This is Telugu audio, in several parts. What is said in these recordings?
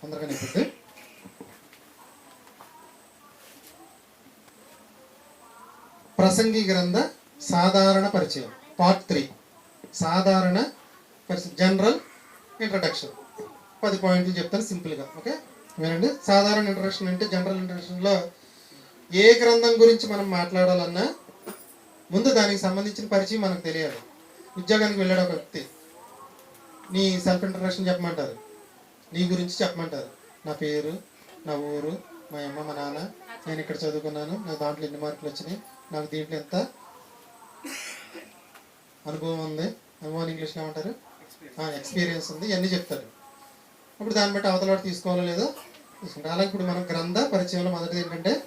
తొందరగా నింపుద్ది ప్రసంగి గ్రంథ సాధారణ పరిచయం పార్ట్ త్రీ సాధారణ పరిచయం జనరల్ ఇంట్రడక్షన్ పది పాయింట్లు చెప్తాను సింపుల్గా ఓకే వినండి. సాధారణ ఇంట్రడక్షన్ అంటే జనరల్ ఇంట్రడక్షన్లో ఏ గ్రంథం గురించి మనం మాట్లాడాలన్నా ముందు దానికి సంబంధించిన పరిచయం మనకు తెలియాలి. ఉద్యోగానికి వెళ్ళాడు ఒక వ్యక్తి. నీ సెల్ఫ్ ఇంట్రడక్షన్ చెప్పమంటారు. నీ గురించి చెప్పమంటారు. నా పేరు నా ఊరు మా అమ్మ మా నాన్న నేను ఇక్కడ చదువుకున్నాను. నాకు దాంట్లో ఎన్ని మార్కులు వచ్చినాయి? నాకు దీంట్లో ఎంత అనుభవం ఉంది? అనుభవం ఇంగ్లీష్లో ఏమంటారు? ఎక్స్పీరియన్స్ ఉంది. ఇవన్నీ చెప్తారు. ఇప్పుడు దాన్ని బట్టి అవతల వాడు తీసుకోవాలో లేదో తీసుకుంటారు అలాగే ఇప్పుడు మనం గ్రంథ పరిచయంలో మొదటిది ఏంటంటే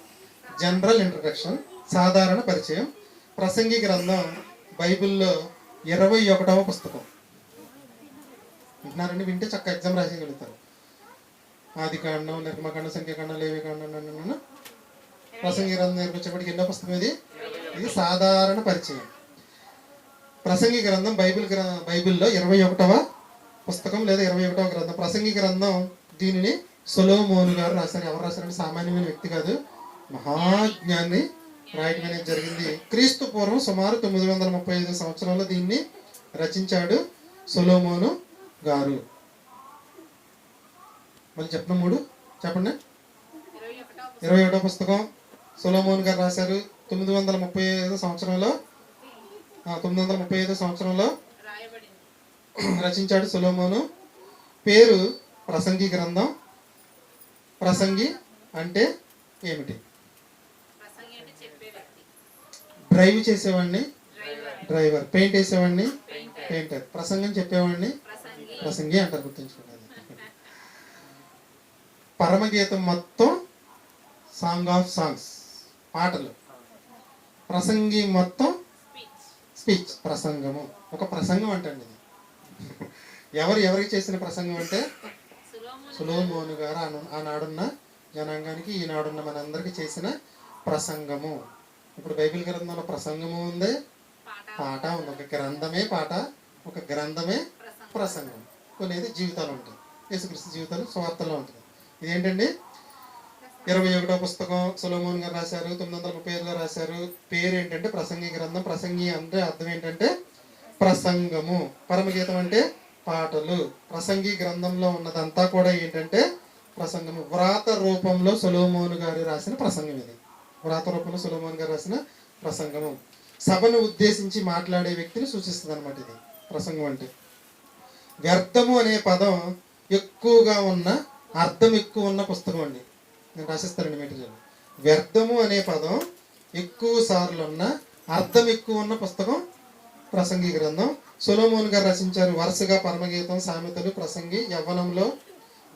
జనరల్ ఇంట్రడక్షన్ సాధారణ పరిచయం. ప్రసంగి గ్రంథం బైబిల్లో ఇరవై ఒకటవ పుస్తకం. వింటున్నారండి వింటే చక్క ఎగ్జామ్ రాసేయగలుగుతారు. ఆది కాండం నిర్మకాండం సంఖ్యాకాండం లేవికాండం కాండం ప్రసంగి గ్రంథం నేర్పించేప్పటికి ఎన్నో పుస్తకం ఇది? ఇది సాధారణ పరిచయం. ప్రసంగి గ్రంథం బైబిల్ గ్ర బైబిల్లో ఇరవై ఒకటవ పుస్తకం లేదా ఇరవై ఒకటవ గ్రంథం. ప్రసంగి గ్రంథం దీనిని సొలోమోను గారు రాశారు. ఎవరు రాశారంటే సామాన్యమైన వ్యక్తి కాదు. మహాజ్ఞాన్ని రాయటం అనేది జరిగింది. క్రీస్తు పూర్వం సుమారు తొమ్మిది వందల ముప్పై ఐదు సంవత్సరాల్లో దీన్ని రచించాడు సొలోమోను. గారు. మళ్ళీ చెప్పిన మూడు? చెప్పండి. ఇరవై ఒకటో పుస్తకం సొలోమోన్ గారు రాశారు. తొమ్మిది వందల ముప్పై ఐదు సంవత్సరంలో తొమ్మిది వందల ముప్పై ఐదు సంవత్సరంలో రచించాడు సొలోమోను. పేరు ప్రసంగి గ్రంథం. ప్రసంగి అంటే ఏమిటి? డ్రైవ్ చేసేవాడిని. డ్రైవర్. పెయింట్ వేసేవాడిని. పెయింటర్. ప్రసంగం చెప్పేవాడిని. ప్రసంగి అంటారు గుర్తుంచుకోండి పరమగీతం మొత్తం సాంగ్ ఆఫ్ సాంగ్స్ పాటలు. ప్రసంగి మొత్తం స్పీచ్ ప్రసంగము. ఒక ప్రసంగం అంటండి ఇది. ఎవరు ఎవరికి చేసిన ప్రసంగం అంటే సులోమోను గారు ఆనాడున్న జనాంగానికి ఈనాడున్న మనందరికీ చేసిన ప్రసంగము. ఇప్పుడు బైబిల్ గ్రంథంలో ప్రసంగము ఉంది పాట ఉంది. ఒక గ్రంథమే పాట ఒక గ్రంథమే ప్రసంగం. ప్రసంగం జీవితాలు ఉంటాయి. యేసుక్రీస్తు జీవితాలు స్వార్థలో ఉంటుంది ఇదేంటండి? ఇరవై ఒకటో పుస్తకం సులోమోన్ గారు రాశారు తొమ్మిది వందల ముప్పై ఐదులో రాశారు. పేరు ఏంటంటే ప్రసంగి గ్రంథం. ప్రసంగి అంటే అర్థం ఏంటంటే ప్రసంగము. పరమగీతం అంటే పాటలు. ప్రసంగి గ్రంథంలో ఉన్నదంతా కూడా ఏంటంటే ప్రసంగము. వ్రాత రూపంలో సులోమోను గారు రాసిన ప్రసంగం ఇది. వ్రాత రూపంలో సులోమోన్ గారు రాసిన ప్రసంగము. సభను ఉద్దేశించి మాట్లాడే వ్యక్తిని సూచిస్తుంది అనమాట ఇది. ప్రసంగం అంటే. వ్యర్థము అనే పదం ఎక్కువగా ఉన్న అర్థం ఎక్కువ ఉన్న పుస్తకం అండి. నేను రాసిస్తానండి మెటీరియల్ వ్యర్థము అనే పదం ఎక్కువ సార్లు ఉన్న అర్థం ఎక్కువ ఉన్న పుస్తకం ప్రసంగి గ్రంథం. సొలోమోన్ గారు రచించారు వరుసగా పరమగీతం సామెతలు ప్రసంగి యవ్వనంలో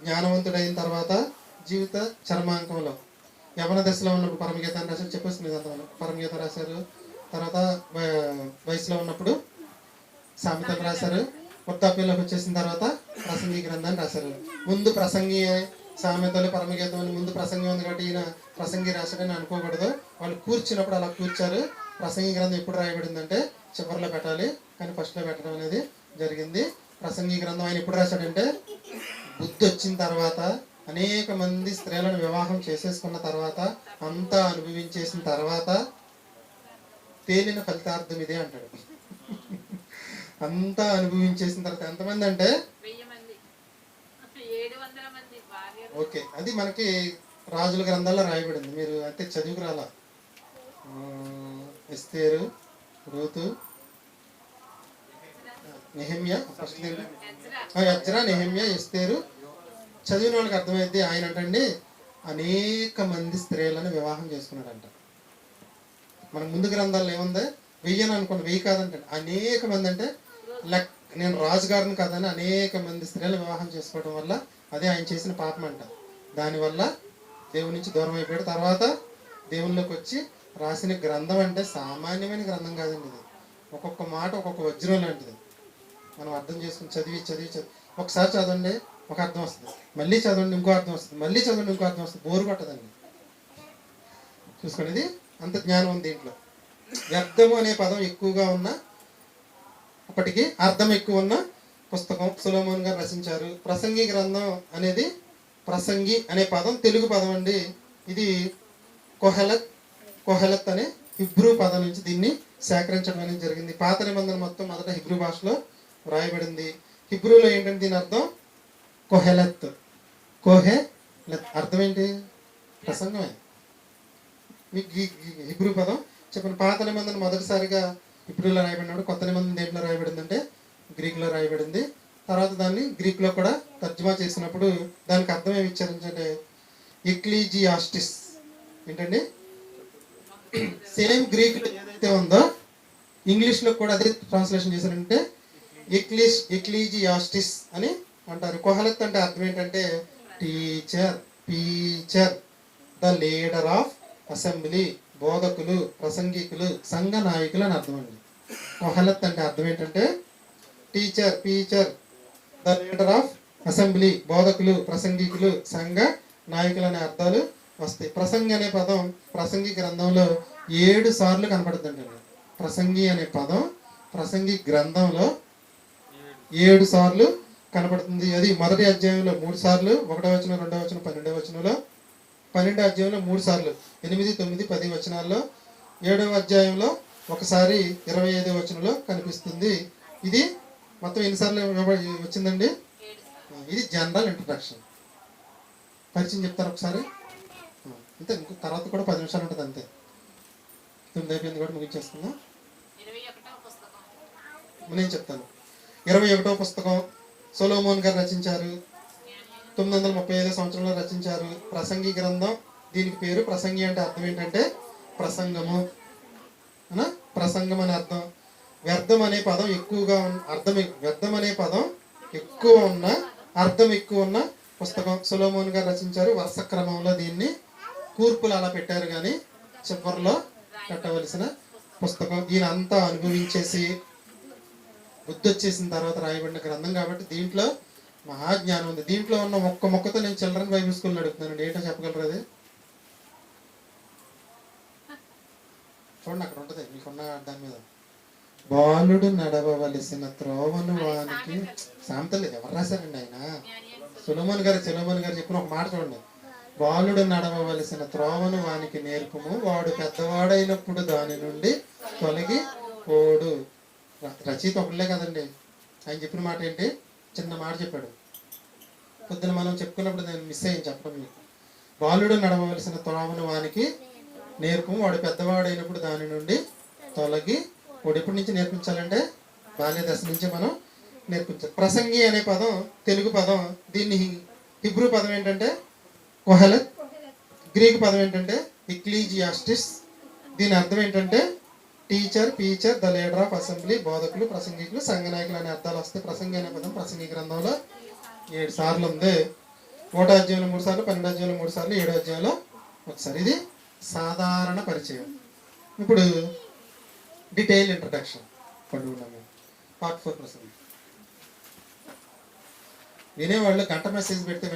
జ్ఞానవంతుడైన తర్వాత జీవిత చర్మాంకంలో. యవన దశలో ఉన్నప్పుడు పరమగీతాన్ని రాశారు చెప్పేస్తుంది ఇదంతా పరమగీతం రాశారు తర్వాత వయసులో ఉన్నప్పుడు సామెతలు రాశారు. వృద్ధాప్యంలోకి వచ్చేసిన తర్వాత ప్రసంగి గ్రంథాన్ని రాశారు. ముందు ప్రసంగి సామెతలు పరమగీతం అని ముందు ప్రసంగి ఉంది కాబట్టి ఈయన ప్రసంగి రాశాడని అనుకోకూడదు. వాళ్ళు కూర్చున్నప్పుడు అలా కూర్చారు. ప్రసంగి గ్రంథం ఎప్పుడు రాయబడిందంటే చివరిలో పెట్టాలి. కానీ ఫస్ట్లో పెట్టడం అనేది జరిగింది. ప్రసంగి గ్రంథం ఆయన ఎప్పుడు రాశాడంటే బుద్ధి వచ్చిన తర్వాత అనేక మంది స్త్రీలను వివాహం చేసేసుకున్న తర్వాత అంతా అనుభవించేసిన తర్వాత తేలిన ఫలితార్థం ఇదే అంటాడు. అంతా అనుభవించేసిన తర్వాత ఎంతమంది అంటే? ఓకే. అది మనకి రాజుల గ్రంథాల్లో రాయబడింది. మీరు అంటే చదువుకు రాలా? ఎస్తేరు రూతు నెహమ్య యజ్రా నెహమ్య ఎస్తేరు. చదివిన వాళ్ళకి అర్థమైంది ఆయన అంటండి అనేక మంది స్త్రీలను వివాహం చేసుకున్నాడంట. మనకు ముందు గ్రంథాల్లో ఏముంది? వెయ్యి అని అనుకోండి. వెయ్యి కాదంటే అనేక మంది అంటే లెక్ నేను రాజుగారిని కాదని అనేక మంది స్త్రీలను వివాహం చేసుకోవడం వల్ల అదే ఆయన చేసిన పాపం అంట దానివల్ల దేవుని నుంచి దూరం అయిపోయాడు. తర్వాత దేవునిలోకి వచ్చి రాసిన గ్రంథం అంటే సామాన్యమైన గ్రంథం కాదండి ఇది. ఒక్కొక్క మాట ఒక్కొక్క వజ్రం లాంటిది. మనం అర్థం చేసుకుని చదివి చదివి చదివి. ఒకసారి చదవండి ఒక అర్థం వస్తుంది. మళ్ళీ చదవండి ఇంకో అర్థం వస్తుంది. మళ్ళీ చదవండి ఇంకో అర్థం వస్తుంది. బోరు పట్టదండి చూసుకోండి ఇది. అంత జ్ఞానం ఉంది దీంట్లో. వ్యర్థము అనే పదం ఎక్కువగా ఉన్న అప్పటికి అర్థం ఎక్కువ ఉన్న పుస్తకం సులోమోన్ గారు రచించారు. ప్రసంగి గ్రంథం అనేది ప్రసంగి అనే పదం తెలుగు పదం అండి. ఇది కొహలత్ కొహలత్ అనే హిబ్రూ పదం నుంచి దీన్ని సేకరించడం అనేది జరిగింది. పాత నిబంధన మొత్తం మొదట హిబ్రూ భాషలో వ్రాయబడింది. హిబ్రూలో ఏంటంటే దీని అర్థం కొహెలత్. కోహె లెత్ అర్థం ఏంటి ప్రసంగమే. మీకు హిబ్రూ పదం చెప్పండి. పాత నిబంధన మొదటిసారిగా ఇప్పుడు ఇలా రాయబడినప్పుడు కొత్త నిబంధన దేంట్లో రాయబడిందంటే గ్రీక్లో రాయబడింది. తర్వాత దాన్ని గ్రీక్లో కూడా తర్జుమా చేసినప్పుడు దానికి అర్థం ఏమి ఇచ్చారంటే ఇక్లీజియాస్టిస్ ఏంటండి? సేమ్ గ్రీక్ ఏదైతే ఉందో ఇంగ్లీష్లో కూడా అదే ట్రాన్స్లేషన్ చేశారంటే ఎక్లీస్ ఇక్లీజియాస్టిస్ అని అంటారు. కొహలత్ అంటే అర్థం ఏంటంటే teacher teacher the leader of assembly. బోధకులు ప్రసంగికులు సంఘ నాయకులు అని అర్థం అండి. కొహలత్ అంటే అర్థం ఏంటంటే teacher teacher the leader of assembly బోధకులు ప్రసంగికులు సంఘ నాయకులు అనే అర్థాలు వస్తాయి. ప్రసంగి అనే పదం ప్రసంగి గ్రంథంలో ఏడు సార్లు కనపడుతుందండి. ప్రసంగి అనే పదం ప్రసంగి గ్రంథంలో ఏడు సార్లు కనపడుతుంది. అది మొదటి అధ్యాయంలో మూడు సార్లు ఒకటో వచనం రెండో వచనం పన్నెండో వచనంలో పన్నెండో అధ్యాయంలో మూడు సార్లు. ఎనిమిది తొమ్మిది పది వచనాల్లో ఏడవ అధ్యాయంలో ఒకసారి ఇరవై ఐదవ వచనంలో కనిపిస్తుంది. ఇది మొత్తం ఎన్నిసార్లు వచ్చిందండి? ఇది జనరల్ ఇంట్రడక్షన్ పరిచయం చెప్తారు ఒకసారి. అంతే ఇంకో తర్వాత కూడా పది నిమిషాలు ఉంటుంది అంతే. తొమ్మిది అయిపోయింది కూడా ముగించేసుకుందాం. నేను చెప్తాను. ఇరవై ఒకటో పుస్తకం సోలోమోన్ గారు రచించారు. తొమ్మిది వందల ముప్పై ఐదో సంవత్సరంలో రచించారు. ప్రసంగి గ్రంథం దీనికి పేరు ప్రసంగి అంటే అర్థం ఏంటంటే ప్రసంగము. ప్రసంగం అనే అర్థం. వ్యర్థం అనే పదం ఎక్కువగా ఉన్న అర్థం వ్యర్థం అనే పదం ఎక్కువ ఉన్న అర్థం ఎక్కువ ఉన్న పుస్తకం. సులోమోన్ గారు రచించారు వరుస క్రమంలో దీన్ని. కూర్పులు అలా పెట్టారు కానీ చివరిలో పెట్టవలసిన పుస్తకం. దీని అంతా అనుభవించేసి బుద్ధి వచ్చేసిన తర్వాత రాయబడిన గ్రంథం కాబట్టి దీంట్లో మహాజ్ఞానం ఉంది దీంట్లో ఉన్న ఒక్క మొక్కతో నేను చిల్డ్రన్ బైబిల్ స్కూల్ అడుగుతున్నాను ఏంటో చెప్పగలరు అది? చూడండి అక్కడ ఉంటుంది. మీకున్న దాని మీద. బాలుడు నడవవలసిన త్రోవను వానికి సామెత లేదు. ఎవరు రాశారండి ఆయన? సులమన్ గారు సులమన్ గారు చెప్పిన ఒక మాట చూడండి. బాలుడు నడవవలసిన త్రోవను వానికి నేర్పుము. వాడు పెద్దవాడైనప్పుడు దాని నుండి తొలగి ర- రచయిత ఒకళ్ళే కదండి. ఆయన చెప్పిన మాట ఏంటి? చిన్న మాట చెప్పాడు. పొద్దున మనం చెప్పుకున్నప్పుడు నేను మిస్ అయ్యాను చెప్పడం మీకు బాలుడు నడవవలసిన త్రోవను వానికి నేర్పము. వాడు పెద్దవాడైనప్పుడు దాని నుండి తొలగి వాడు ఎప్పటి నుంచి నేర్పించాలంటే బాల్య దశ నుంచి మనం నేర్పించాలి. ప్రసంగి అనే పదం తెలుగు పదం దీన్ని హి- హిబ్రూ పదం ఏంటంటే? కొహలత్. గ్రీక్ పదం ఏంటంటే? ఇక్లీజియాస్టిస్ దీని అర్థం ఏంటంటే? Teacher preacher the leader of assembly బోధకులు ప్రసంగికులు సంఘ నాయకులు అనే అర్థాలు వస్తే ప్రసంగి అనే పదం ప్రసంగి గ్రంథంలో ఏడు సార్లు ఉంది. ఒకటో అధ్యాయంలో మూడు సార్లు పన్నెండు అధ్యాయంలో మూడు సార్లు ఏడో అధ్యాయంలో ఒకసారి. ఇది సాధారణ పరిచయం. ఇప్పుడు డీటెయిల్ ఇంట్రడక్షన్ పండుగ పార్ట్ ఫోర్ ప్రసంగి. వినేవాళ్ళు గంట మెసేజ్ పెడితే